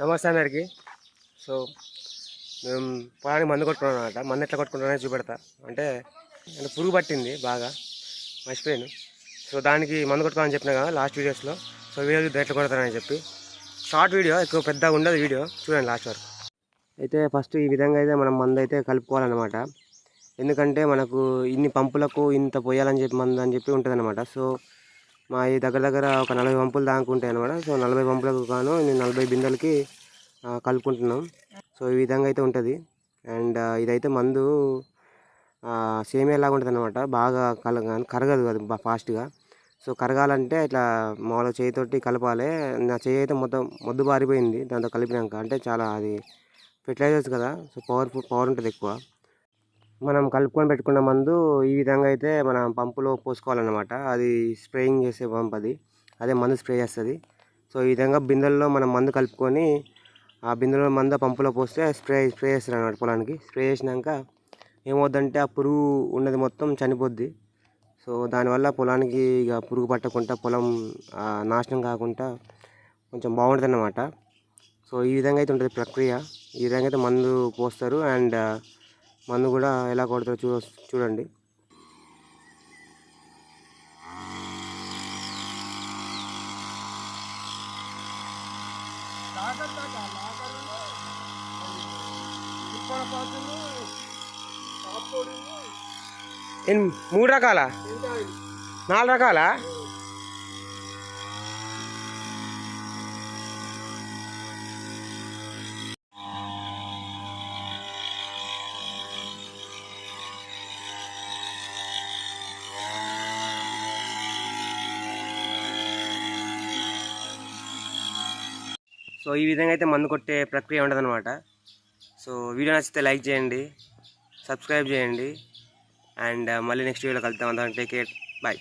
నమస్తే అందరికి. సో మేము పొలానికి మందు కొట్టుకున్నాం అనమాట మందు ఎట్లా కొట్టుకుంటున్నా చూపెడతా. అంటే అంటే పురుగు పట్టింది బాగా మర్చిపోయాను. సో దానికి మందు కొట్టుకోవాలని చెప్పిన కదా లాస్ట్ వీడియోస్లో సో వీడియో చూద్దాం ఎట్లా కొడతానని చెప్పి. షార్ట్ వీడియో ఎక్కువ పెద్దగా ఉండదు వీడియో చూడండి లాస్ట్ వరకు. అయితే ఫస్ట్ ఈ విధంగా అయితే మనం మందు అయితే కలుపుకోవాలన్నమాట. ఎందుకంటే మనకు ఇన్ని పంపులకు ఇంత పోయాలని చెప్పి మందు అని చెప్పి ఉంటుంది అనమాట సో మా ఈ దగ్గర దగ్గర ఒక నలభై పంపులు దాకా ఉంటాయి అనమాట సో నలభై పంపులకు గాను నేను నలభై బిందెలకి కలుపుకుంటున్నాం. సో ఈ విధంగా అయితే ఉంటుంది. అండ్ ఇదైతే మందు సేమియాలాగా ఉంటుంది అనమాట బాగా కల కరగదు అది ఫాస్ట్గా. సో కరగాలంటే ఇట్లా మామూలుగా చేయితోటి కలపాలి. నా చేయి అయితే మొత్తం మొద్దు బారిపోయింది దాంతో కలిపినాక. అంటే చాలా అది ఫెర్టిలైజర్స్ కదా. సో పవర్ఫుల్ పవర్ ఉంటుంది ఎక్కువ. మనం కలుపుకొని పెట్టుకున్న మందు ఈ విధంగా అయితే మనం పంపులో పోసుకోవాలన్నమాట. అది స్ప్రేయింగ్ చేసే పంప్ అది. అదే మందు స్ప్రే చేస్తుంది. సో ఈ విధంగా బిందెల్లో మనం మందు కలుపుకొని ఆ బిందెలో మందు పంపులో పోస్తే స్ప్రే స్ప్రే చేస్తారు అన్నమాట పొలానికి. స్ప్రే చేసినాక ఏమవుద్దంటే ఆ పురుగు ఉన్నది మొత్తం చనిపోద్ది. సో దానివల్ల పొలానికి ఇక పురుగు పట్టకుండా పొలం నాశనం కాకుండా కొంచెం బాగుంటుంది అన్నమాట సో ఈ విధంగా అయితే ఉంటుంది ప్రక్రియ. ఈ విధంగా అయితే మందు పోస్తారు. అండ్ మందు కూడా ఎలా కొడతారో చూ చూడండి. మూడు రకాల? నాలుగు రకాలా? సో ఈ విధంగా అయితే మందు కొట్టే ప్రక్రియ ఉండదన్నమాట. సో వీడియో నచ్చితే లైక్ చేయండి సబ్స్క్రైబ్ చేయండి అండ్ మళ్ళీ నెక్స్ట్ వీడియోలో కలుద్దాం. అందరం టేక్ కేర్ బాయ్